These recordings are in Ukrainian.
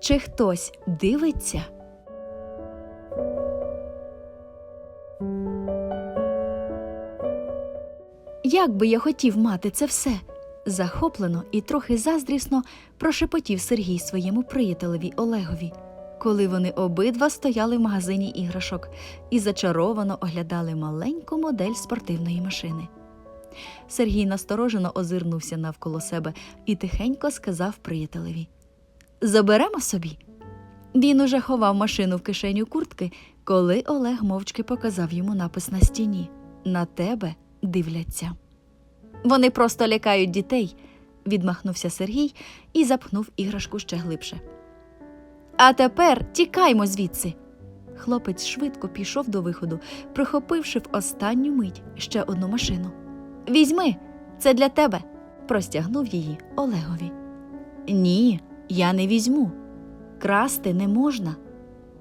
Чи хтось дивиться? Як би я хотів мати це все? захоплено і трохи заздрісно прошепотів Сергій своєму приятелеві Олегові, коли вони обидва стояли в магазині іграшок і зачаровано оглядали маленьку модель спортивної машини. Сергій насторожено озирнувся навколо себе і тихенько сказав приятелеві: Заберемо собі. Він уже ховав машину в кишеню куртки, коли Олег мовчки показав йому напис на стіні На тебе дивляться. Вони просто лякають дітей, відмахнувся Сергій і запхнув іграшку ще глибше. А тепер тікаймо звідси. Хлопець швидко пішов до виходу, прихопивши в останню мить ще одну машину. Візьми, це для тебе, простягнув її Олегові. Ні, я не візьму. Красти не можна,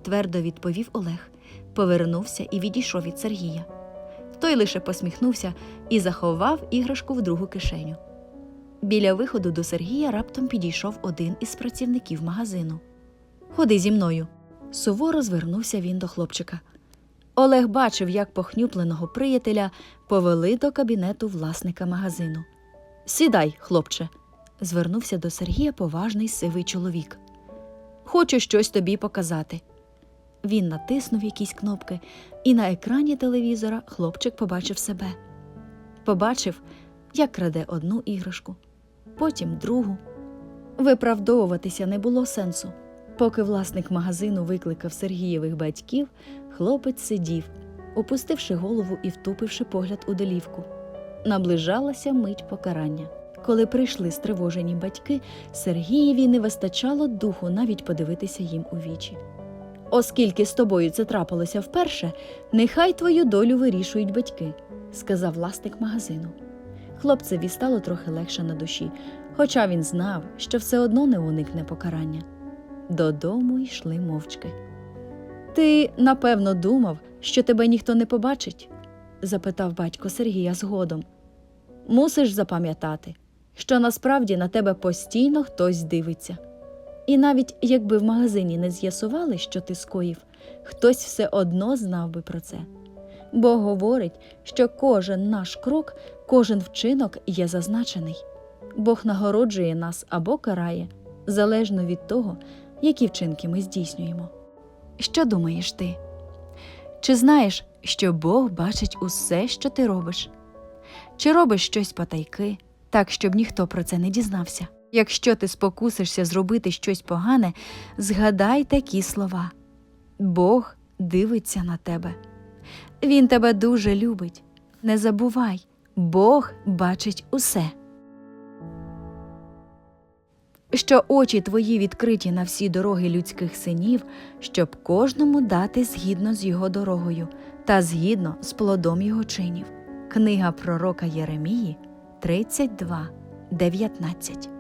твердо відповів Олег, повернувся і відійшов від Сергія. Той лише посміхнувся і заховав іграшку в другу кишеню. Біля виходу до Сергія раптом підійшов один із працівників магазину. Ходи зі мною. Суворо звернувся він до хлопчика. Олег бачив, як похнюпленого приятеля повели до кабінету власника магазину. Сідай, хлопче, звернувся до Сергія поважний сивий чоловік. Хочу щось тобі показати. Він натиснув якісь кнопки, і на екрані телевізора хлопчик побачив себе. Побачив, як краде одну іграшку, потім другу. Виправдовуватися не було сенсу. Поки власник магазину викликав Сергієвих батьків, хлопець сидів, опустивши голову і втупивши погляд у долівку. Наближалася мить покарання. Коли прийшли стривожені батьки, Сергієві не вистачало духу навіть подивитися їм у вічі. Оскільки з тобою це трапилося вперше, нехай твою долю вирішують батьки, сказав власник магазину. Хлопцеві стало трохи легше на душі, хоча він знав, що все одно не уникне покарання. Додому йшли мовчки. Ти, напевно, думав, що тебе ніхто не побачить? запитав батько Сергія згодом. Мусиш запам'ятати, що насправді на тебе постійно хтось дивиться. І навіть якби в магазині не з'ясували, що ти скоїв, хтось все одно знав би про це. Бо говорить, що кожен наш крок, кожен вчинок є зазначений. Бог нагороджує нас або карає, залежно від того, які вчинки ми здійснюємо. Що думаєш ти? Чи знаєш, що Бог бачить усе, що ти робиш? Чи робиш щось потайки, так, щоб ніхто про це не дізнався? Якщо ти спокусишся зробити щось погане, згадай такі слова: Бог дивиться на тебе. Він тебе дуже любить. Не забувай, Бог бачить усе. Що очі твої відкриті на всі дороги людських синів, щоб кожному дати згідно з його дорогою та згідно з плодом його чинів. Книга пророка Єремії 32, 19